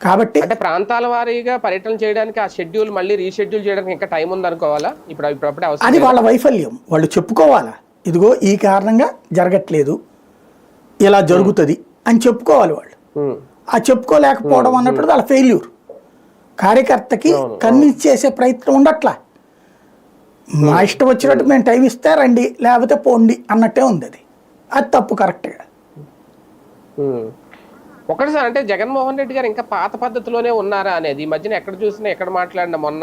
కాబట్టి అంటే ప్రాంతాల వారీగా పర్యటన చేయడానికి ఆ షెడ్యూల్ మళ్ళీ రీషెడ్యూల్ చేయడానికి ఇంకా టైం ఉంది అనుకోవాలా ఇప్పుడు ఇప్పుడప్పుడే అవసరం అది వాళ్ళ వైఫల్యం. వాళ్ళు చెప్పుకోవాలా ఇదిగో ఈ కారణంగా జరగట్లేదు ఇలా జరుగుతుంది అని చెప్పుకోవాలి వాళ్ళు. ఆ చెప్పుకోలేకపోవడం అన్నప్పుడు వాళ్ళ ఫెయిల్యూర్ కార్యకర్తకి కన్విన్స్ చేసే ప్రయత్నం ఉండట్లా. మా ఇష్టం వచ్చినట్టు మేము టైం ఇస్తే రండి లేకపోతే పోండి అన్నట్టే ఉంది అది. అది తప్పు కరెక్ట్గా. ఒకటి సార్ అంటే జగన్మోహన్ రెడ్డి గారు ఇంకా పాత పద్ధతిలోనే ఉన్నారా అనేది ఈ మధ్యన ఎక్కడ చూసినా ఎక్కడ మాట్లాడినా మొన్న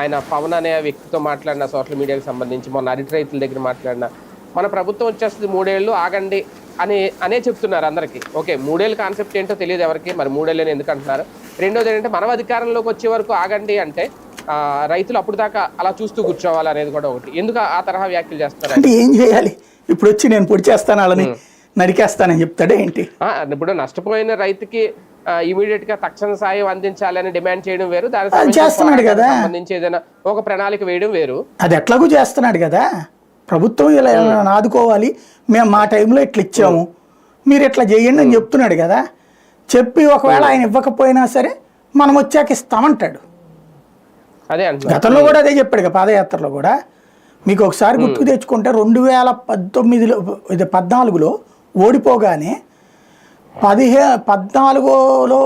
ఆయన పవన్ అనే వ్యక్తితో మాట్లాడిన సోషల్ మీడియాకి సంబంధించి మొన్న అరటి రైతుల దగ్గర మాట్లాడిన మన ప్రభుత్వం వచ్చేస్తుంది మూడేళ్ళు ఆగండి అని అనే చెప్తున్నారు అందరికీ. ఓకే మూడేళ్ళ కాన్సెప్ట్ ఏంటో తెలియదు ఎవరికి మరి మూడేళ్ళని ఎందుకు అంటున్నారు? రెండోది ఏంటంటే మనం అధికారంలోకి వచ్చే వరకు ఆగండి అంటే రైతులు అప్పుడు దాకా అలా చూస్తూ కూర్చోవాలి అనేది కూడా ఒకటి. ఎందుకు ఆ తరహా వ్యాఖ్యలు చేస్తారు అంటే ఏం చేయాలి? ఇప్పుడు వచ్చి నేను పొడి చేస్తాను వాళ్ళని. నరికేస్తానని చెప్తాడే ఏంటి? ఇప్పుడు నష్టపోయిన రైతుకి ఇమీడియట్గా తక్షణ సాయం అందించాలని డిమాండ్ చేయడం వేరు. చేస్తున్నాడు కదా. సంబంధించి ఏదైనా ఒక ప్రణాళిక వేయడం వేరు. అది ఎట్లాగూ చేస్తున్నాడు కదా. ప్రభుత్వం ఇలా ఆదుకోవాలి? మేము మా టైంలో ఇట్లా ఇచ్చాము. మీరు ఇట్లా చేయండి అని చెప్తున్నాడు కదా. చెప్పి ఒకవేళ ఆయన ఇవ్వకపోయినా సరే మనం వచ్చాక ఇస్తామంటాడు. అదే గతంలో కూడా అదే చెప్పాడు కదా పాదయాత్రలో కూడా. మీకు ఒకసారి గుర్తుకు తెచ్చుకుంటే రెండు వేల పంతొమ్మిదిలో ఇది పద్నాలుగులో ఓడిపోగానే పదిహే పద్నాలుగులో